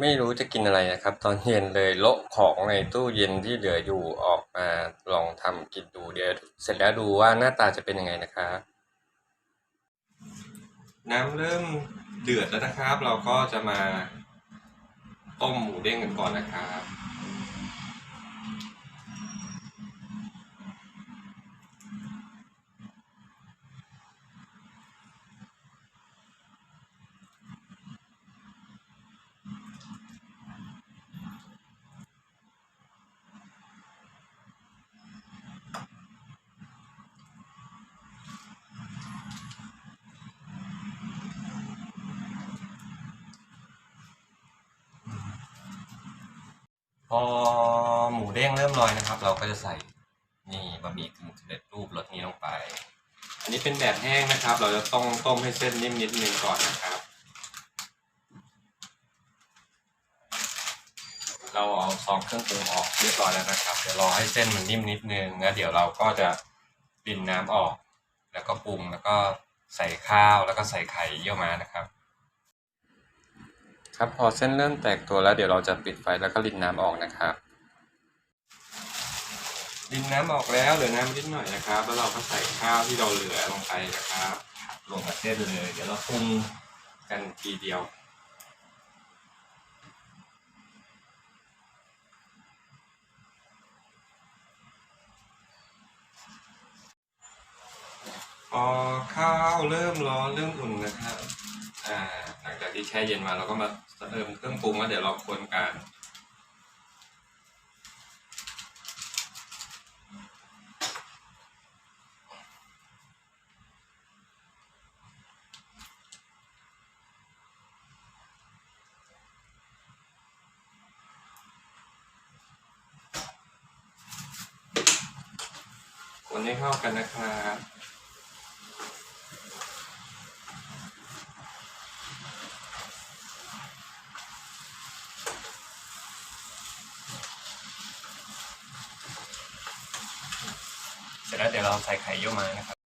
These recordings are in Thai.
ไม่รู้จะกินอะไรนะครับ ตอนเย็นเลยโละของในตู้เย็นที่เหลืออยู่ออกมาลองทำกินดูเดี๋ยวเสร็จแล้วดูว่าหน้าตาจะเป็นยังไงนะครับน้ำเริ่มเดือดแล้วนะครับ เราก็จะมาต้มหมูเด้งกันก่อนนะครับ พอหมูเด้งเริ่มลอยนะครับ เราก็จะใส่นี่บะหมี่กึ่งสำเร็จรูปรสนี้ลงไป อันนี้เป็นแบบแห้งนะครับ เราจะต้องต้มให้เส้นนิ่มนิดนึงก่อนนะครับ เราเอาซองเครื่องปรุงออกเรียบร้อยแล้วนะครับเดี๋ยวรอให้เส้นมันนิ่มนิดนึงแล้วเดี๋ยวเราก็จะรินน้ำออก แล้วก็ปรุงแล้วก็ใส่ข้าวแล้วก็ใส่ไข่เยี่ยวม้านะครับ ครับพอเส้นเริ่มแตกตัวแล้วเดี๋ยวเราจะปิดไฟแล้วก็รินน้ำออกนะครับรินน้ำออกแล้วเหลือน้ำนิดหน่อยนะครับ แล้วเราก็ใส่ข้าวที่เราเหลือลงไปนะครับลงกับเส้นเลย เดี๋ยวเราปรุงกันทีเดียวพอข้าวเริ่มร้อนเริ่มอุ่นนะครับอ่า ที่แช่เย็นมาเราก็มาเติมเครื่องปรุงแล้วเดี๋ยวเราคนกันคนให้เข้ากันนะครับ เสร็จแล้วเดี๋ยวเราใส่ไข่เยี่ยวม้านะครับ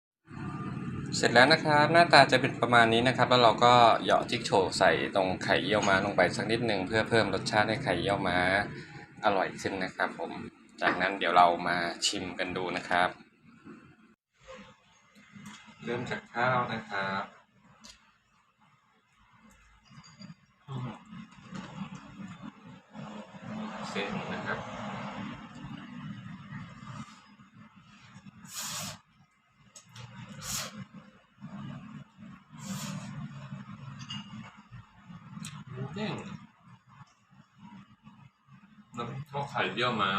เสร็จแล้วนะครับ หน้าตาจะเป็นประมาณนี้นะครับ แล้วเราก็เหยาะจิ๊กโฉวใส่ตรงไข่เยี่ยวม้าลงไปสักนิดหนึ่งเพื่อเพิ่มรสชาติให้ไข่เยี่ยวม้าอร่อยขึ้นนะครับผม จากนั้นเดี๋ยวเรามาชิมกันดูนะครับ เริ่มจากข้าวนะครับเส้นนะครับ เด้งน้ำข้าวไข่เยี่ยวม้า